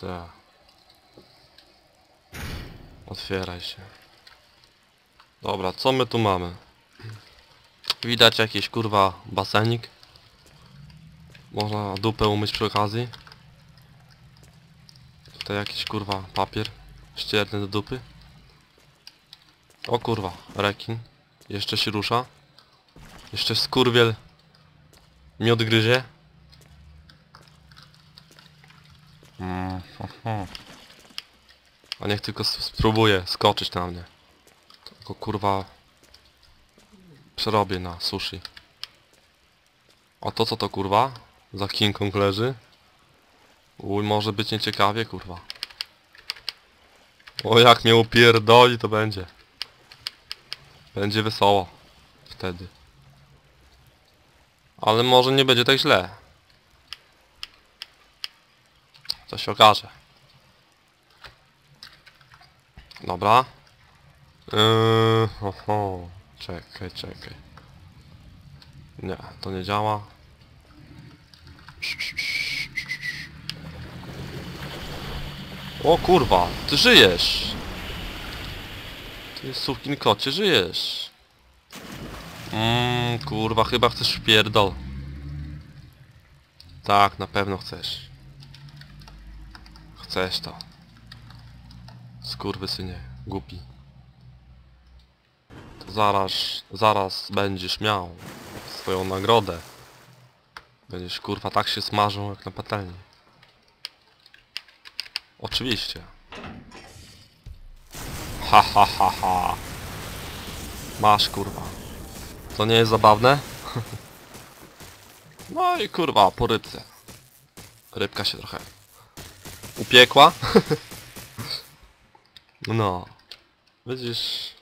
Tak. Otwieraj się. Dobra, co my tu mamy? Widać jakiś kurwa basenik. Można dupę umyć przy okazji. Tutaj jakiś kurwa papier ścierny do dupy. O kurwa, rekin. Jeszcze się rusza. Jeszcze skurwiel miód gryzie. A niech tylko spróbuje skoczyć na mnie. Tylko kurwa przerobię na sushi. A to co to kurwa? Za King Kong leży? Uj, może być nieciekawie kurwa. O jak mnie upierdoli to będzie. Będzie wesoło. Wtedy. Ale może nie będzie tak źle. To się okaże. Dobra. Yy, oho. Czekaj, czekaj. Nie, to nie działa. O kurwa, ty żyjesz! Ty sukin kocie, żyjesz! Mmm, kurwa, chyba chcesz wpierdol. Tak, na pewno chcesz. Chcesz to. Skurwysynie, głupi. To zaraz, zaraz będziesz miał swoją nagrodę. Będziesz kurwa tak się smażył jak na patelni. Oczywiście. Ha ha ha ha. Masz kurwa. To nie jest zabawne? no i kurwa, po rybce. Rybka się trochę upiekła. no. Widzisz,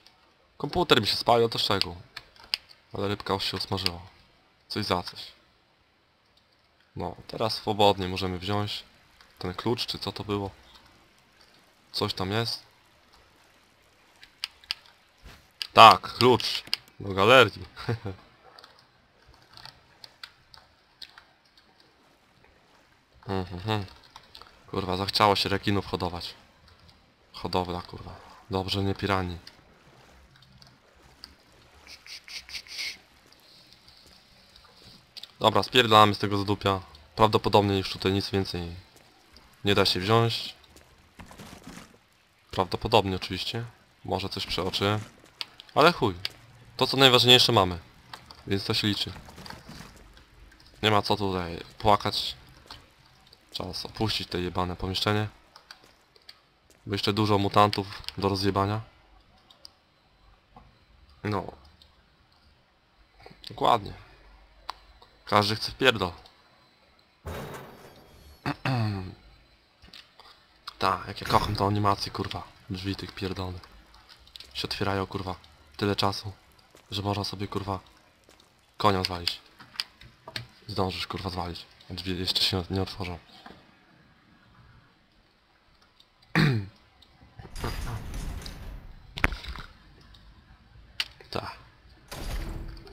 komputer mi się spalił, to z czego? Ale rybka już się usmażyła. Coś za coś. No, teraz swobodnie możemy wziąć ten klucz, czy co to było. Coś tam jest. Tak, klucz do galerii. Mhm. Kurwa, zachciało się rekinów hodować. Hodowla, kurwa. Dobrze, nie pirani. Dobra, spierdalamy z tego zadupia. Prawdopodobnie już tutaj nic więcej nie da się wziąć. Prawdopodobnie oczywiście. Może coś przeoczy. Ale chuj. To co najważniejsze mamy. Więc to się liczy. Nie ma co tutaj płakać. Czas opuścić te jebane pomieszczenie. Bo jeszcze dużo mutantów do rozjebania. No. Dokładnie. Każdy chce wpierdol. Tak, jak ja kocham tą animację, kurwa. Drzwi tych pierdolnych. Się otwierają, kurwa. Tyle czasu, że można sobie, kurwa, konia zwalić. Zdążysz, kurwa, zwalić. Drzwi jeszcze się nie otworzą. Tak.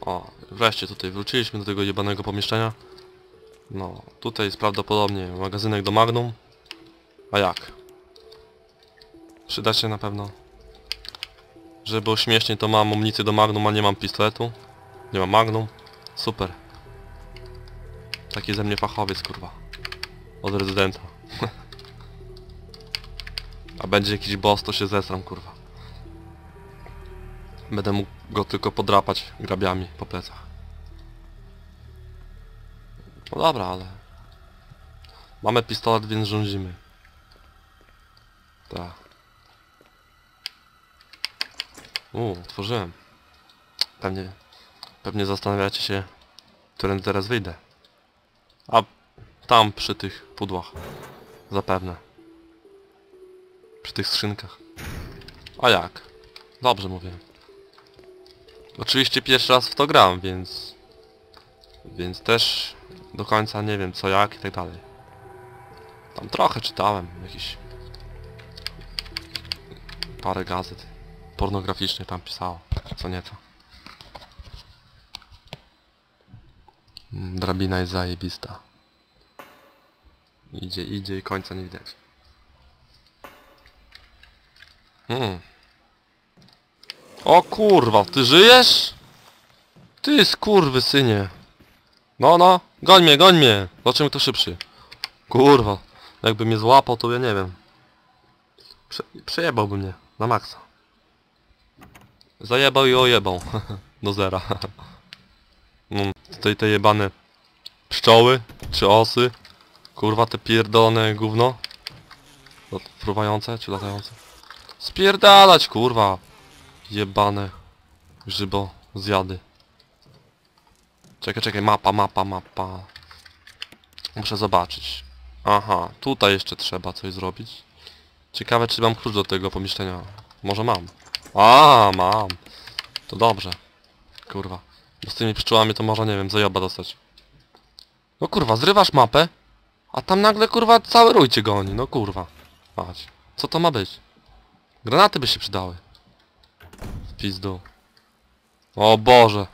O, wreszcie tutaj wróciliśmy do tego jebanego pomieszczenia. No, tutaj jest prawdopodobnie magazynek do Magnum. A jak? Przyda się na pewno. Żeby było śmiesznie to mam amunicję do Magnum, a nie mam pistoletu. Nie mam Magnum. Super. Taki ze mnie fachowiec, kurwa. Od rezydenta. a będzie jakiś boss, to się zesram, kurwa. Będę mógł go tylko podrapać grabiami po plecach. No dobra, ale... Mamy pistolet, więc rządzimy. Tak. Uuu, otworzyłem. Pewnie... Pewnie zastanawiacie się, którym teraz wyjdę. A tam przy tych pudłach. Zapewne. Przy tych skrzynkach. A jak? Dobrze mówię. Oczywiście pierwszy raz w to gram, więc... Więc też do końca nie wiem co jak i tak dalej. Tam trochę czytałem, jakiś... Parę gazet pornograficznych tam pisało, co nieco. Drabina jest zajebista. Idzie, idzie i końca nie widać. Hmm. O kurwa, ty żyjesz? Ty skurwy synie. No no, goń mnie, goń mnie. Zobaczymy kto szybszy. Kurwa, jakby mnie złapał to ja nie wiem. Prze przejebałby mnie, na maksa. Zajebał i ojebał. Do zera. No, tutaj te jebane pszczoły, czy osy. Kurwa te pierdolone gówno. No, Fruwające czy latające? Spierdalać kurwa! Jebane grzybo zjady. Czekaj, czekaj, mapa, mapa, mapa. Muszę zobaczyć. Aha, tutaj jeszcze trzeba coś zrobić. Ciekawe czy mam klucz do tego pomieszczenia. Może mam. A, mam. To dobrze. Kurwa. Bo z tymi pszczołami to może, nie wiem, zajoba dostać. No kurwa, zrywasz mapę, a tam nagle kurwa cały rój cię goni, no kurwa. Patrz. Co to ma być? Granaty by się przydały. Pizdu. O Boże.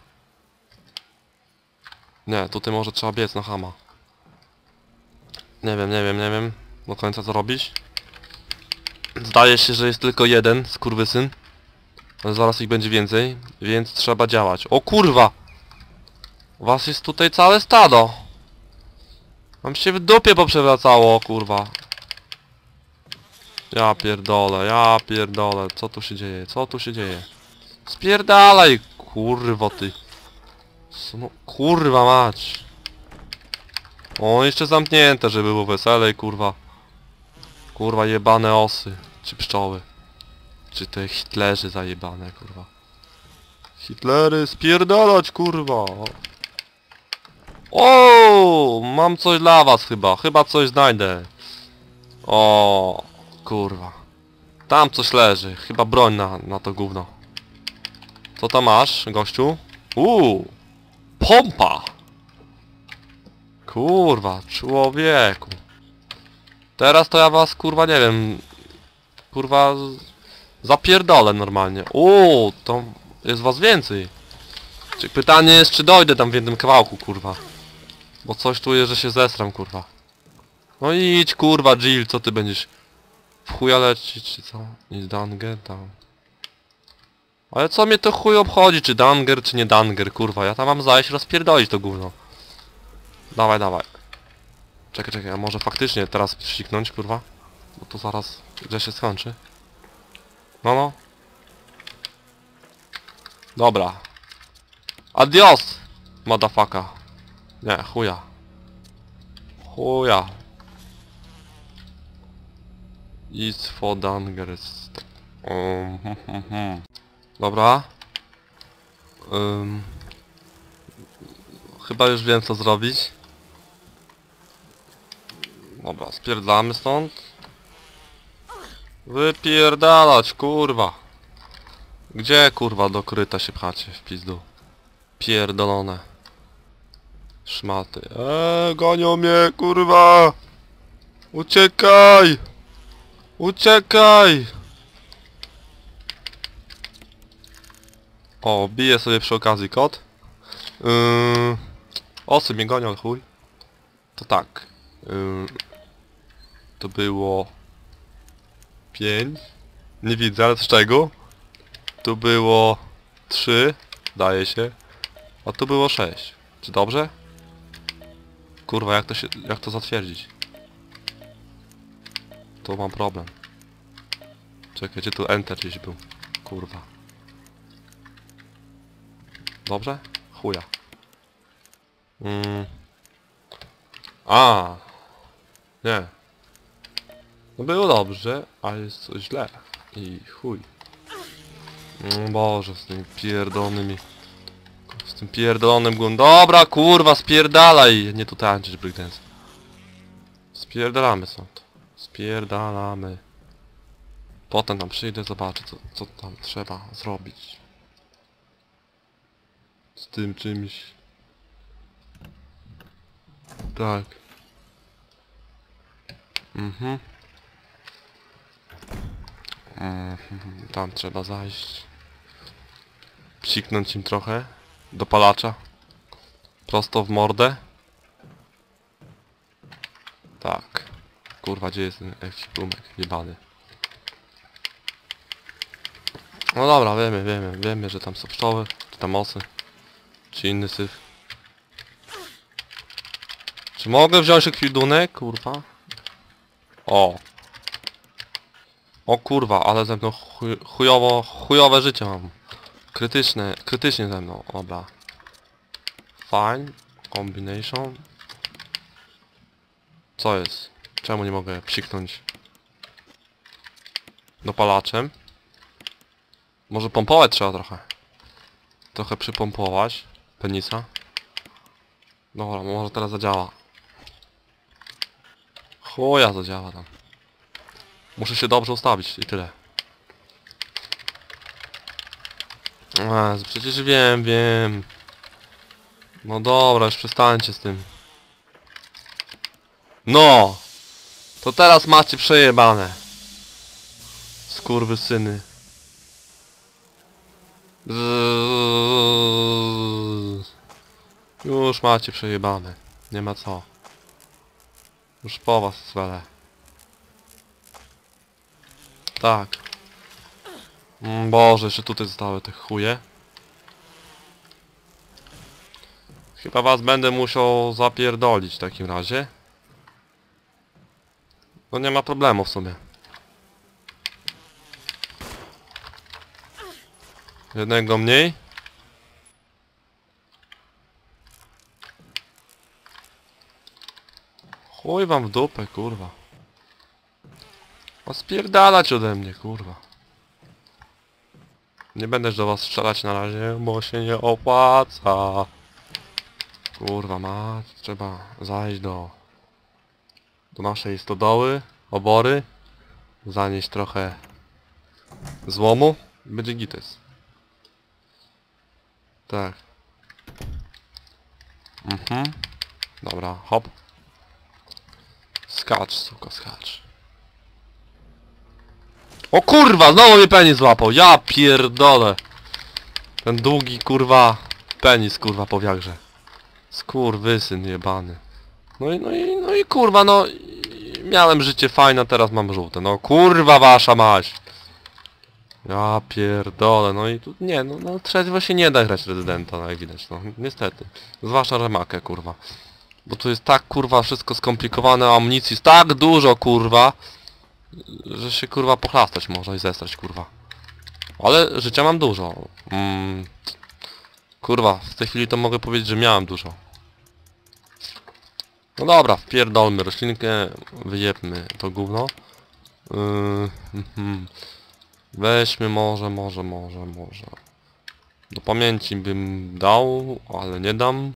Nie, tutaj może trzeba biec na hama. Nie wiem, nie wiem, nie wiem do końca co robić. Zdaje się, że jest tylko jeden skurwysyn. Ale zaraz ich będzie więcej, więc trzeba działać. O kurwa! Was jest tutaj całe stado. Mam się w dupie poprzewracało, kurwa. Ja pierdolę, ja pierdolę. Co tu się dzieje? Co tu się dzieje? Spierdalaj, kurwo ty. No, kurwa mać. O, jeszcze zamknięte, żeby było weselej, kurwa. Kurwa, jebane osy. Czy pszczoły. Czy te Hitlerzy zajebane, kurwa. Hitlery, spierdalać, kurwa. O, mam coś dla was chyba. Chyba coś znajdę. O, kurwa. Tam coś leży. Chyba broń na, na to gówno. Co tam masz, gościu? Uuu, pompa. Kurwa, człowieku. Teraz to ja was, kurwa, nie wiem. Kurwa, zapierdolę normalnie. Uuu, to jest was więcej. Czy pytanie jest, czy dojdę tam w jednym kawałku, kurwa. Bo coś czuję, że się zesram, kurwa. No idź, kurwa, Jill, co ty będziesz... W chuja lecieć, czy co? Nic danger, tam. Ale co mnie to chuj obchodzi, czy danger, czy nie danger, kurwa. Ja tam mam zajść rozpierdolić to gówno. Dawaj, dawaj. Czekaj, czekaj, a może faktycznie teraz wsiknąć, kurwa? Bo to zaraz grze się skończy. No, no. Dobra. Adios! Motherfucker. Nie, chuja. Chuja. It's for dangers. Um. Dobra. Ym. Chyba już wiem co zrobić. Dobra, spierdlamy stąd. Wypierdalać, kurwa. Gdzie kurwa do koryta się pchacie w pizdu? Pierdolone. Szmaty. Eee, gonią mnie, kurwa! Uciekaj! Uciekaj! O, bije sobie przy okazji kot. Yy, osy mnie gonią, chuj. To tak. Yy, to było... 5. Nie widzę, ale z czego? Tu było 3, daje się. A tu było 6. Czy dobrze? Kurwa, jak to się, jak to zatwierdzić? Tu mam problem. Czekaj, gdzie tu enter gdzieś był? Kurwa. Dobrze? Chuja. Mm. A. Nie. No było dobrze, a jest coś źle. I chuj. Mm, Boże, z tymi pierdolonymi... Z tym pierdolonym gun... Dobra, kurwa, spierdalaj! Nie tu tańczyć breakdance. Spierdalamy stąd. Spierdalamy. Potem tam przyjdę, zobaczę co, co tam trzeba zrobić. Z tym czymś. Tak. Mhm. Mhm, Tam trzeba zajść. Psiknąć im trochę. Dopalacza. Prosto w mordę. Tak. Kurwa, gdzie jest ten ekwipunek? Jebany. No dobra, wiemy, wiemy, wiemy, że tam są pszczoły, czy tam osy, czy inny syf. Czy mogę wziąć ekwidunek, kurwa? O. O kurwa, ale ze mną chuj, chujowo, chujowe życie mam. Krytyczne, krytycznie ze mną, dobra. Fine, combination. Co jest? Czemu nie mogę psiknąć dopalaczem? Może pompować trzeba trochę. Trochę przypompować penisa. Dobra, może teraz zadziała. Chuja zadziała tam. Muszę się dobrze ustawić i tyle. A, przecież wiem, wiem. No dobra, już przestańcie z tym. No! To teraz macie przejebane. Skurwy syny. Już macie przejebane. Nie ma co. Już po was zwelę. Tak. Mm, Boże, jeszcze tutaj zostały te chuje. Chyba was będę musiał zapierdolić w takim razie. No nie ma problemu w sumie. Jednego mniej. Chuj wam w dupę, kurwa. A spierdalać ode mnie, kurwa. Nie będę do was strzelać na razie, bo się nie opłaca. Kurwa mać, trzeba zajść do... do naszej stodoły, obory. Zanieść trochę złomu. Będzie gites. Tak. Mhm. Dobra, hop. Skacz, suka, skacz. O kurwa, znowu mnie penis złapał, ja pierdolę. Ten długi kurwa penis kurwa po wiagrze. Skurwysyn jebany. No i, no i, no i kurwa, no miałem życie fajne, teraz mam żółte. No kurwa wasza maść. Ja pierdolę, no i tu nie, no, no trzeźwo się nie da grać rezydenta, no jak widać, no niestety. Zwłaszcza remakę, kurwa. Bo tu jest tak kurwa wszystko skomplikowane, amunicji jest tak dużo kurwa, że się kurwa pochlastać można i zestrać kurwa. Ale życia mam dużo. Mm, kurwa, w tej chwili to mogę powiedzieć, że miałem dużo. No dobra, wpierdolmy roślinkę, wyjebmy to gówno. Yy, mhm. Weźmy może, może, może, może. Do pamięci bym dał, ale nie dam.